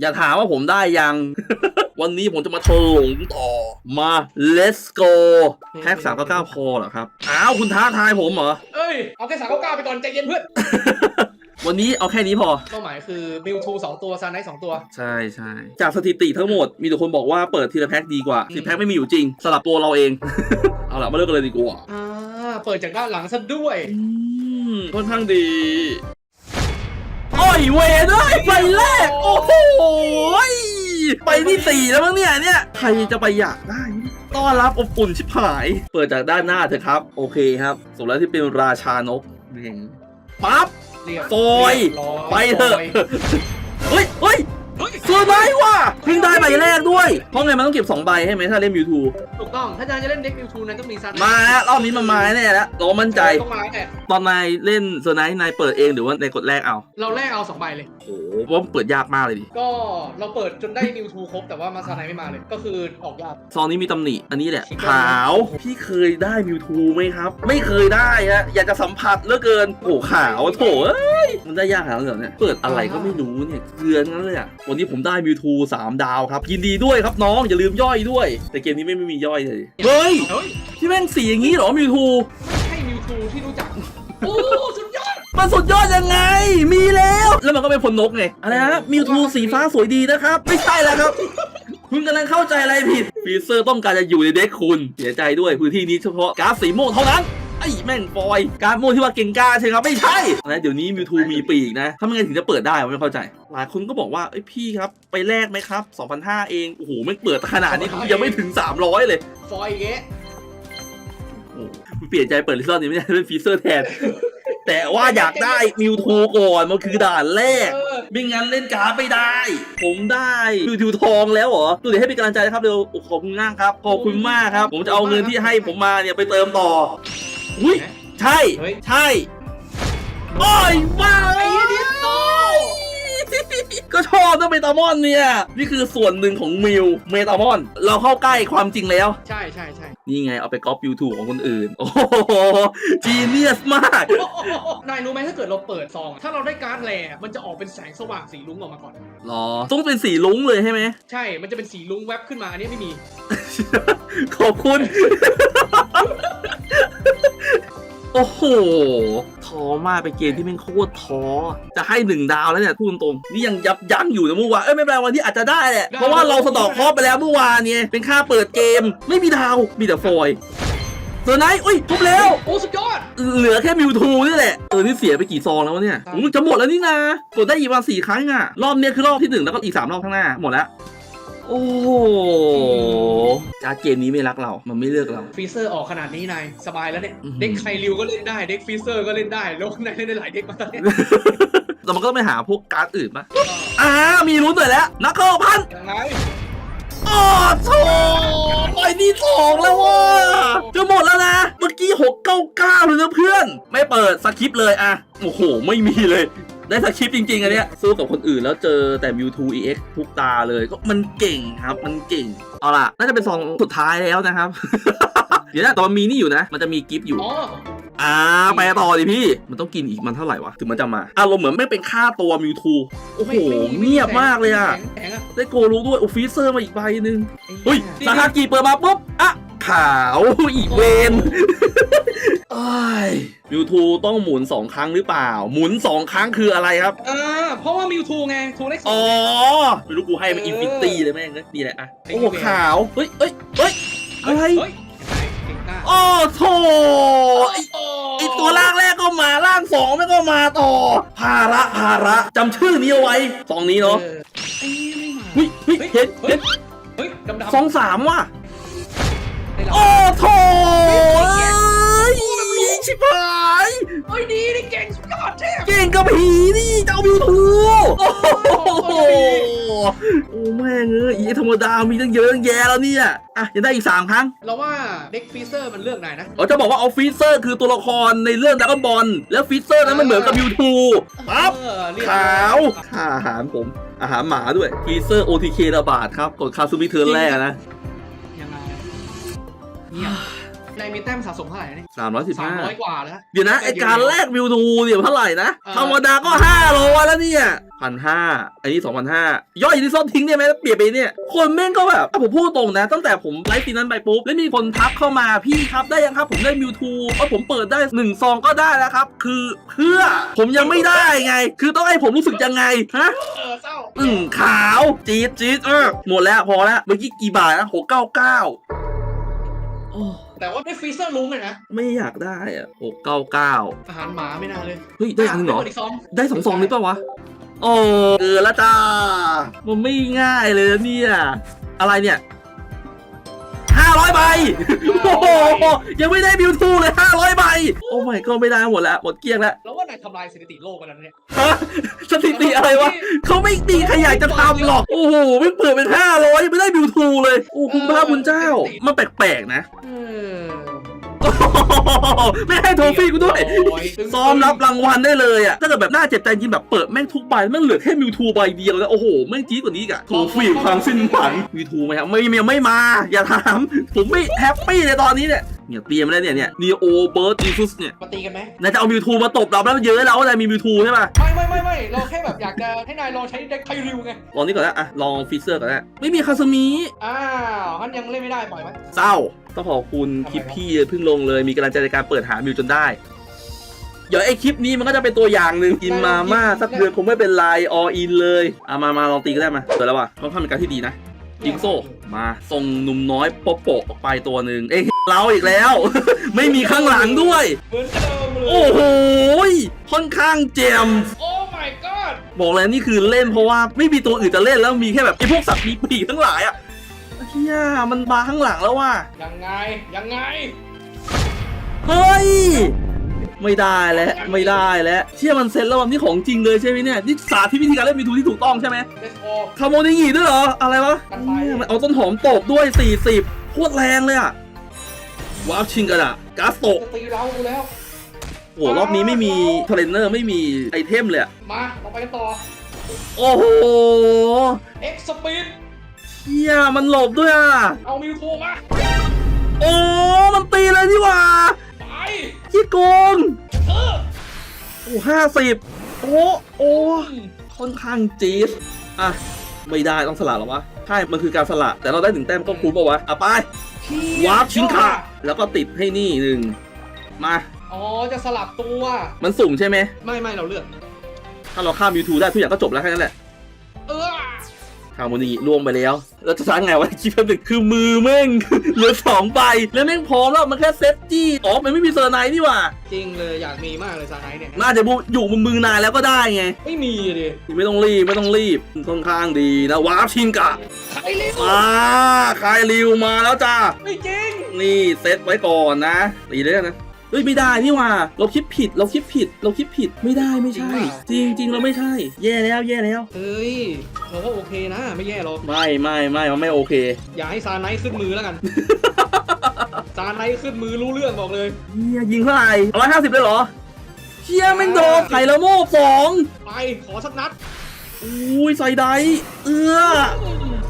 อย่าถามว่าผมได้ยัง วันนี้ผมจะมาถลงต่อ มา let's go แพ็กสามเก้าเก้าพอเหรอครับ อ้าวคุณท้าทายผมเหรอ เอ้ย เอาแค่สามเก้าเก้าไปก่อนใจเย็นเพื่อน วันนี้เอาแค่นี้พอ เป้าหมายคือมิวทูสองตัวซาไนสองตัว ใช่ใช่จากสถิติทั้งหมดมีแต่คนบอกว่าเปิดทีละแพ็กดีกว่าสิแพ็กไม่มีอยู่จริงสลับตัวเราเอง เอาล่ะมาเริ่มกันเลยดีกว่าอ่า เปิดจากด้านหลังซะด้วย อืมค่อนข้างดี โอ้ยเวด้วยไปแรก โอ้โหยไปที่สี่แล้วมั้งเนี่ยเนี่ยใครจะไปอยากได้ต้อนรับอบอุ่นชิบหาย เปิดจากด้านหน้าเถอะครับ โอเคครับสมแล้วที่เป็นราชานกนี่ปั๊บเรียบโฟยเรีบร้ยไปเถอะโฟยเฮ้ยเฮ้ยเฮ้ยสวย ไหมวะเพิ่งได้ใบแรกด้วย เพราะไงมันต้องเก็บ2ใบให้ไหมถ้าเล่นมิวทูถูกต้อง ถ้าจะเล่นเด็กมิวทูนั้นต้องมีซาไนมาแล้วรอบนี้มันมาแน่แล้วเรามั่นใจ ต้องมาแน่ตอนนายเล่นเซอร์ไนท์นายเปิดเองหรือว่าในกดแรกเอา เราแลกเอาสองใบเลย โอ้โหว่ามันเปิดยากมากเลยดิ ก็เราเปิดจนได้มิวทูครบแต่ว่ามาซาไนไม่มาเลย ก็คือออกยากซองนี้มีตำหนิ อันนี้แหละชิคกี้ขาว พี่เคยได้มิวทูไหมครับ ไม่เคยได้ฮะ อยากจะสัมผัสเหลือเกิน โอ้ขาวโถเอ้ย มันได้ยากขนาดนั้นเหรอเนี่ย เปิดอะไรก็ไม่รู้เนี่ย เกลือนั่นเลยอะ วันนี้ผมได้มิวทูสามดาวครับ ยินดีด้วยครับน้อง อย่าลืมย่อยด้วย แต่เกมนี้ไม่ไม่มีย่อยเลย เฮ้ย เฮ้ย ที่แม่งสีอย่างนี้เหรอมิวทู ไม่ใช่มิวทูที่รู้จัก โอ้ สุดยอด มันสุดยอดยังไง มีแล้ว แล้วมันก็เป็นพลนกไง อะไรนะมิวทูสีฟ้าสวยดีนะครับ ไม่ใช่แล้วครับคุณกำลังเข้าใจอะไรผิดฟีเซอร์ต้องการจะอยู่ในเด็กคุณ เสียใจด้วยพื้นที่นี้เฉพาะการ์ดสีม่วงเท่านั้นไอ้แม่งฟอยการ์ดม่วงที่ว่าเก่งกล้าใช่ครับไม่ใช่นะเดี๋ยวนี้มิวทูมีปีกนะทำยังไงถึงจะเปิดได้ผมไม่เข้าใจ หลายคนก็บอกว่าเอ้ยพี่ครับไปแลกไหมครับ2,500เองโอ้โหไม่งเปิดขนาดนี้ยังไม่ถึง 300 เลยฟอยเกะโอ้โหเปลี่ยนใจเปิดลิซอนนี้ไม่ได้เล่นฟีเซอร์แทนแต่ว่าอยากได้มิวทูก่อนมันคือด่านแรกเออไม่งั้นเล่นการ์ดไม่ได้ ผมได้มิวทูทองแล้วเหรอดูเดี๋ยวให้เป็นกำลังใจนะครับเร็วขอบคุณมากครับ ขอบคุณมากครับ ผมจะเอาเงินที่ให้ผมมาเนี่ยไปเติมต่อ อุ้ยใช่ เฮ้ย ใช่โอ้ยว้าไอ้เหี้ยดิสโต้ก็ชอบนะเมตามอนเนี่ย นี่คือส่วนหนึ่งของมิวเมตามอน เราเข้าใกล้ความจริงแล้ว ใช่ใช่ใช่นี่ไงเอาไปก๊อปยูทูของคนอื่น โอ้โหจีเนียสมากนายรู้ไหมถ้าเกิดเราเปิดซองอะถ้าเราได้การ์ดแรร์มันจะออกเป็นแสงสว่างสีลุ้งออกมาก่อน หรอ ต้องเป็นสีลุ้งเลยใช่ไหม ใช่ มันจะเป็นสีลุ้งแวบขึ้นมา อันนี้ไม่มี ขอบคุณ โอ้โหท้อมากเป็นเกมที่แม่งโคตรท้อจะให้หนึ่งดาวแล้วเนี่ยพูดตรงๆนี่ยังยับยั้งอยู่นะเมื่อวานเอ้ยไม่เป็นไรวันนี้อาจจะได้แหละได้เพราะว่าเราสะเดอกเคราะห์ไปแล้วเมื่อวานเนี่ยเป็นค่าเปิดเกม ไม่มีดาวมีแต่ฟอยล์เซอร์ไนท์อุ้ยทุบแล้ว โอ้สุดยอด เหลือแค่มิวทูนี่แหละ เออ นี่เสียไปกี่ซองแล้ววะเนี่ยครับโอ้มันจะหมดแล้วนี่นะ กดได้อีกวันสี่ครั้งอะ รอบเนี้ยคือรอบที่หนึ่งแล้วก็อีกสามรอบข้างหน้า หมดแล้ว โอ้โหการดเกมนี้ไม่รักเรา มันไม่เลือกเราฟรีเซอร์ออกขนาดนี้นายสบายแล้วเนี่ยอื้อหือเด็กไคริวก็เล่นได้ เด็กฟรีเซอร์ก็เล่นได้ แล้วนายเล่นได้หลายเด็กมากตอนเนี้ยแต่มันก็ต้องไปหาพวกการ์ดอื่นปะอ่า มีลุ้นหน่อยแล้วนักเข้าพันยังไงอ๋อโถไปที่สองแล้วว่ะจะหมดแล้วนะ เมื่อกี้หกเก้าเก้าเลยนะเพื่อน ไม่เปิดสคริปต์เลยอะโอ้โห ไม่มีเลย ได้สคริปต์จริง ๆอันเนี้ยสู้กับคนอื่นแล้วเจอแต่ Mewtwo EX ทุกตาเลยก็มันเก่งครับมันเก่ง เอาล่ะ น่าจะเป็นซองสุดท้ายแล้วนะครับ เดี๋ยวนะแต่มันมีนี่อยู่นะ มันจะมีกิฟต์อยู่ อ๋อ อ่าไปต่อดิพี่ มันต้องกินอีกมันเท่าไหร่วะ ถึงมันจะมา อารมณ์เหมือนไม่เป็นค่าตัวมิวทูโอ้โห ไม่ไม่เงียบมากเลยอะแข็งแข็งอะได้โกรู้ด้วยโอฟิเซอร์มาอีกใบหนึ่งไอ้เฮ้ยหี้ซาฮากิเปิดมาปุ๊บ อะ ขาวอีกเวนเอ้ยมิวทูต้องหมุน 2 ครั้งหรือเปล่า หมุน 2 ครั้งคืออะไรครับ อ่าเพราะว่ามิวทูไงทูเล็กอ๋อ ไม่รู้กูให้มันเออิอนฟินิตี้เลยแม่งนะนี่แหละอะไอ้โอ้โหเวนขาว เฮ้ยเฮ้ยเฮ้ยอะไรเฮ้ยเก่งมากโอ้โถไอ้ไอตัวล่างแรกก็มาล่างสองไม่ก็มาต่อ ภาระภาระจำชื่อนี้เอาไว้สองนี้เนาะออไอ้นี่ไม่มาเฮ้ยเฮ้ยเห็นเห็นเฮ้ยดำดำสองสามว่ะ ได้แล้วโอ้โถเอ้ยชิบหายเฮ้ยดีนี่เก่งสุดยอดเทพ เก่งกับผีนี่เจ้าบิวทูโอ้โหโอ้แม่งเอ้ยอีธรรมดามีตั้งเยอะตั้งแยะแล้วเนี่ยอะยังได้อีกสามครั้ง เราว่าเด็กฟรีเซอร์มันเลือกนายนะเราจะบอกว่าออฟฟิเซอร์คือตัวละครในเรื่องดักบอลแล้วฟิเซอร์นั้นมันเหมือนกับบิวทูปั๊บเออเรียกขาวค่าอาหารผม อาหารหมาด้วยฟีเซอร์ OTK ระบาดครับกดคาซูมิเทิร์นแรกนะยังไง เงียบนายมีแต้มสะสมเท่าไหร่นี่สามร้อยสิบสามห้าร้อยกว่าแล้ว เดี๋ยวนะ ไอการแลกวิวทูเดี๋ยวเท่าไหร่นะเออธรรมดาก็ห้าร้อยแล้วเนี่ยพันห้าอันนี้สองพันห้าย่อยที่ซ่อมทิ้งได้ไหมแล้วเปลี่ยนไปเนี่ย คนแม่งก็แบบอะผมพูดตรงนะ ตั้งแต่ผมไลฟ์ปีนั้นไปปุ๊บ แล้วมีคนทักเข้ามาพี่ครับได้ยังครับ ผมได้มิวทูเออผมเปิดได้หนึ่งซองก็ได้แล้วครับ คือเพื่อผมยังไม่ได้ไง คือต้องให้ผมรู้สึกยังไงฮะเออเศร้าอืมขาวจี๊ดจี๊ดเออหมดแล้วพอแล้วเมื่อกี้กี่บาทนะหกเก้าเก้า โอ้แต่ว่าได้ฟรีเซอร์ลุงเลยนะไม่อยากได้อะหกเก้าเก้าอาหารหมาไม่น่าเลยเฮ้ยได้อันหนึงเหรอได้กดกซองได้สองซองนี้ปะวะ โอ้เกินละจ้า มันไม่ง่ายเลยนะเนี่ย อะไรเนี่ยห้า ร้อยใบ โอ้โห ยังไม่ได้บิวทูเลยห้าร้อยใบ โอ้ไม่ก็ไม่ได้หมดแล้วหมดเกลี้ยงแล้วแล้วว่านายทำลายสถิติโลกไปแล้วเนี่ยฮะสถิติอะไรวะเขาไม่ตีใครอยากจะทำหรอก โอ้โหไม่เปิดเป็นห้าร้อยไม่ได้บิวทูเลย โอ้คุณพระคุณเจ้า มันแปลกๆนะ เออโอ้โห ไม่ให้โทฟี่กูด้วย ซ้อมรับรางวัลได้เลยอะ ถ้าเกิดแบบน่าเจ็บใจจริงแบบเปิดแม่งทุกใบแม่งเหลือแค่มิวทูใบเดียวแล้ว โอ้โห แม่งจี๊ดกว่านี้อีกอะโทฟี่ความสิ้นหวังมิวทูไหมครับ ไม่ไม่ไม่มา อย่าถาม ผมไม่แฮปปี้เลยตอนนี้เนี่ยเนี่ยเตรียมแล้วเนี่ยเนี่ยนีโอเบิร์ดจีซุสเนี่ยมาตีกันไหมนายจะเอามิวทูมาตบเราแล้วเยอะแล้วนายมีมิวทูใช่ป่ะไม่ไม่ไม่ไม่เราแค่แบบอยากจะให้นายลองใช้เด็กไคริวไงลองนี่ก่อนนะอะลองฟิเซอร์ก่อนนะไม่มีคาสมิอ้าวงั้นยังเล่นไม่ได้ปล่อยไหมเศร้า ต้องขอบคุณคลิปพี่เพิ่งลงเลยมีกำลังใจในการเปิดหามิวจนได้ เดี๋ยวไอคลิปนี้มันก็จะเป็นตัวอย่างหนึ่งกินมาม่าสักเดือนคงไม่เป็นไรออินเลยเอามามาลองตีก็ได้มาเสร็จแล้วว่ะค่อนข้างเป็นการที่ดีนะยิงโซ่ มาส่งหนุ่มน้อยโปโปะออกไปตัวหนึ่งเอ้ยเราอีกแล้ว ไม่มีข้างหลังด้วย เหมือนเดิมเลยโอ้โหค่อนข้างเจมส์โอ้ my god บอกเลยนี่คือเล่นเพราะว่าไม่มีตัวอื่นจะเล่นแล้วมีแค่แบบไอ้พวกสัตว์มีปีกทั้งหลายอะเฮี ยมันมาข้างหลังแล้วว่ะ ยังไง ยังไง เฮ้ย ไม่ได้แล้ว ไม่ได้แล้ว เชื่อมันเซ็ตแล้ววันนี้ของจริงเลยใช่ไหมเนี่ย นี่สาธิตวิธีการเล่นมีทูที่ถูกต้องใช่ไหม let's go คาโมนิงีด้วยเหรอ อะไรวะกันไปเนี่ยมันเอาต้นหอมตบด้วย 40โคตรแรงเลยอะวาร์ปชิงกันอะกาสโตะจะตีเราดูแล้ว โอ้โหรอบนี้ไม่มีเทรนเนอร์ไม่มีไอเทมเลยอะมาเราไปกันต่อ โอ้โห X speed เฮียมันหลบด้วยอะเอามิวทูมาโอ้ มันตีเลยนี่หว่าไปขี้โกงเออโอ้ห้าสิบโอ้โอ้ค่อนข้างจี๊ดอะ ไม่ได้ต้องสละหรอวะ ใช่ มันคือการสละ แต่เราได้ถึงแต้มก็คุ้มปะวะ อะไป วาร์ปชิงค่ะแล้วก็ติดให้นี่หนึ่ง มา อ๋อ จะสลับตัว มันสุ่มใช่ไหม ไม่ไม่เราเลือก ถ้าเราข้าม YouTube ได้ทุกอย่างก็จบแล้วแค่นั้นแหละเออ คาโมนีล่วงไปแล้ว แล้วจะทำไงวะคิดแป๊บหนึงคือมือแม่ง เหลือสองใบ แล้วแม่งพร้อมแล้ว มันแค่เซตจี้อ๋อมันไม่มีเซอร์ไนท์นี่หว่าจริงเลยอยากมีมากเลยซาไนท์เนี่ย น่าจะอยู่บนมือนานแล้วก็ได้ไง ไม่มีดิไม่ต้องรีบไม่ต้องรีบค่อนข้างดีนะวาร์ปชิงกะใครเล่นอ่าคายริวมาแล้วจ้าไม่จริงนี่เซตไว้ก่อนนะตีได้นะ เฮ้ยไม่ได้นี่หว่าเราคิดผิดเราคิดผิดเราคิดผิดไม่ได้ไม่ใช่ จริงจริงเราไม่ใช่ แย่แล้วแย่แล้วเฮ้ยเราก็โอเคนะ ไม่แย่หรอกไม่ไม่ไม่มันไม่โอเค อย่าให้ซาไนท์ขึ้นมือแล้วกันซาไนท์ขึ้นมือรู้เรื่องบอกเลยเฮียยิงเท่าไหร่ร้อยห้าสิบเลยเหรอเฮียแม่งโดนไข่ละโมบสองไปขอสักนัดอุ้ยใส่ไดเอื้อ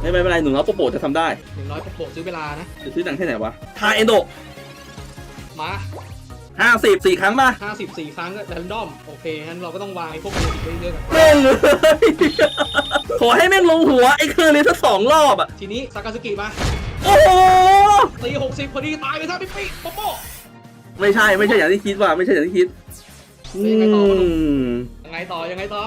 ไม่ไม่เป็นไรหนูน้อยโปโปจะทำได้หนึ่งร้อยโปะซื้อเวลานะจะซื้อหนังแค่ไหนวะทาเอนโดมา ห้าสิบสี่ครั้งป่ะ54ครั้งก็แรนดอมโอเคงั้นเราก็ต้องวางไอ้พวกนี้ไว้เยอะๆกันแม่งเลยขอให้แม่งลงหัวไอ้เคอร์เลยทั้งสองรอบอะทีนี้ซากาสกิมาโอ้โหตี60พอดีตายไปซะพี่ปิ๊กโปโป้ไม่ใช่ไม่ใช่อย่างที่คิดว่ะไม่ใช่อย่างที่คิดอืแล้วยังไงต่อมยังไงต่อยังไงต่อ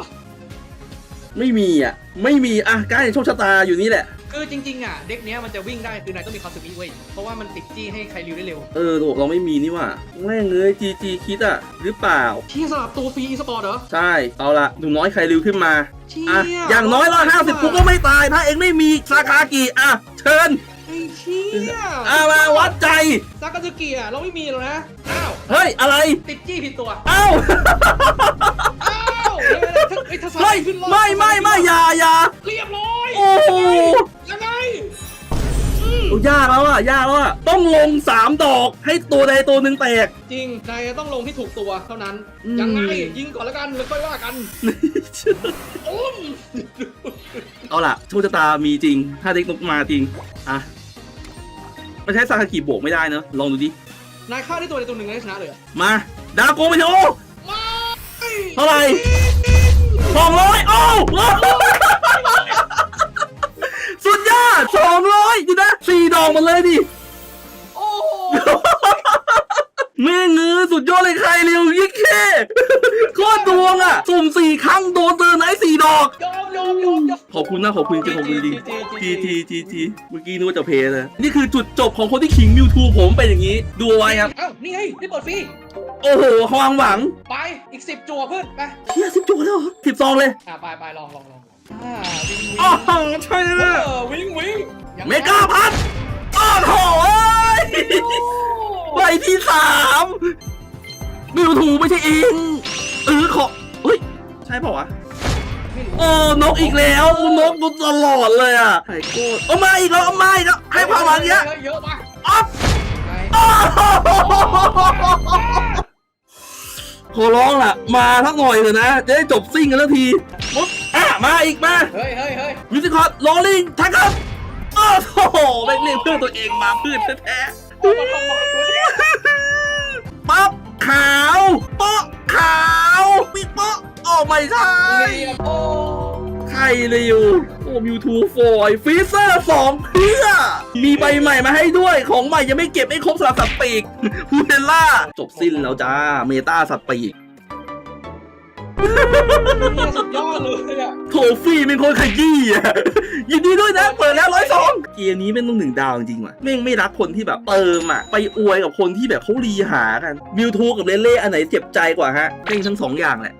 ไม่มีอะ ไม่มีอะการโชคชะตาอยู่นี่แหละ คือจริงๆอะเด็กเนี้ยมันจะวิ่งได้คือนายต้องมีคาสมิเว้ยเพราะว่ามันติดจี้ให้ใครริวได้เร็วเออถูกเราไม่มีนี่ว่ะแม่งเลยจีจีคิดอะหรือเปล่า ที่สลับตัวฟรีสปอร์ตเหรอ ใช่ เอาละหนุ่มน้อยใครริวขึ้นมาเชี่ย อะอย่างน้อยร้อยห้าสิบกูก็ไม่ตาย ถ้าเองไม่มีซาคากิอะ เชิญไอ้เชี่ยอะมาวัดใจ ซากาสกิอะเราไม่มีหรอกนะอ้าวเฮ้ย อะไร ติดจี้ผิดตัวเอ้า อ้าวเฮ้ยถ้าเฮ้ยถ้าซาเฮ้ยขึ้นรอบไม่ไม่ไม่อย่าอย่าเรียบร้อยโอ้โห ยังไงโอ้ยากแล้วอะยากแล้วอะต้องลงสามดอกให้ตัวใดตัวหนึ่งแตก จริงนายต้องลงที่ถูกตัวเท่านั้น อืม ยังไงยิงก่อนแล้วกันแล้วค่อยว่ากันอุ้มเอาล่ะโชคชะตามีจริง ถ้าเด็กนกมาจริง อะไม่ใช่ซาคากิบวกไม่ได้เนอะลองดูดิ นายฆ่าได้ตัวใดตัวหนึ่งได้ชนะเลยอะมา ดาวโกไปเถอะเท่าไหร่ สองร้อยโอ้าว สุดยอดสองร้อยดีนะสี่ดอกหมดเลยดิโอ้โหแม่งเงือสุดยอดเลยใครเร็วยิ่งแค่โคตรดวงอะ สุ่มสี่ครั้งโดนเตือนไหนสี่ดอก ยอมยอมยอมยอม ขอบคุณนะขอบคุณจริงขอบคุณจริงจีจีจีจีเมื่อกี้นึกว่าจะเพลเลยนี่คือจุดจบของคนที่ขิงมิวทูผมเป็นอย่างนี้ ดูเอาไว้ครับ เอ้านี่ไงนี่เปิดฟรี โอ้โหความหวังไป อีกสิบจั่วเพื่อนไปเฮียสิบจุดแล้วเหรอสิบซองเลย อะไปไปลองลองลอง อ่าวิ่งวิ่งอ๋อใช่เอเลยอวิ่งวิ่งยังไงเมกาพัทโอ้โหเอ้ยใบที่สามมิวทูไม่ใช่เองเออขอเฮ้ย ใช่เปล่าวะ ไม่รู้โอ้นกอีกแล้วนกกูตลอดเลยอะไข่โก้เอามาอีกแล้วเอามาอีกแล้วให้ความหวังเนี้ยเยอะมากอ๊อฟไงขอร้องล่ะ มาทักหน่อยเถอะนะ จะได้จบซิ่งกันสักทีปุ๊บอะ มาอีกมาเฮ้ยเฮ้ยเฮ้ยมิวสิคอร์ดโรลลิงทักครับโอ้โหแม่งเรียกเพื่อนตัวเองมาเพื่อนแท้เอามาทำไมวะเนี่ยๆป๊อปขาวโป๊ะขาวปิ๊กโป๊ะโอ้ไม่ใช่เรียบโอ้ใครเลยอยู่โอ้มิวทูฟอยฟีเซอร์สองเพื่อมีใบใหม่มาให้ด้วยของใหม่ยังไม่เก็บไม่ครบสำหรับสัตว์ปีกพูเดลล่า จบสิ้นแล้วจ้า เมตาสัตว์ปีก เนี่ยสุดยอดเลยอะโทฟี่เป็นคนขยี้อะ ยินดีด้วยนะ เปิดแล้วร้อยสองเกมนี้เป็นต้องหนึ่งดาวจริงๆว่ะแม่งไม่รักคนที่แบบเติมอะ ไปอวยกับคนที่แบบเขารีหากันมิวทูกับเลเล่อันไหนเจ็บใจกว่าฮะเล่นทั้งสองอย่างแหละ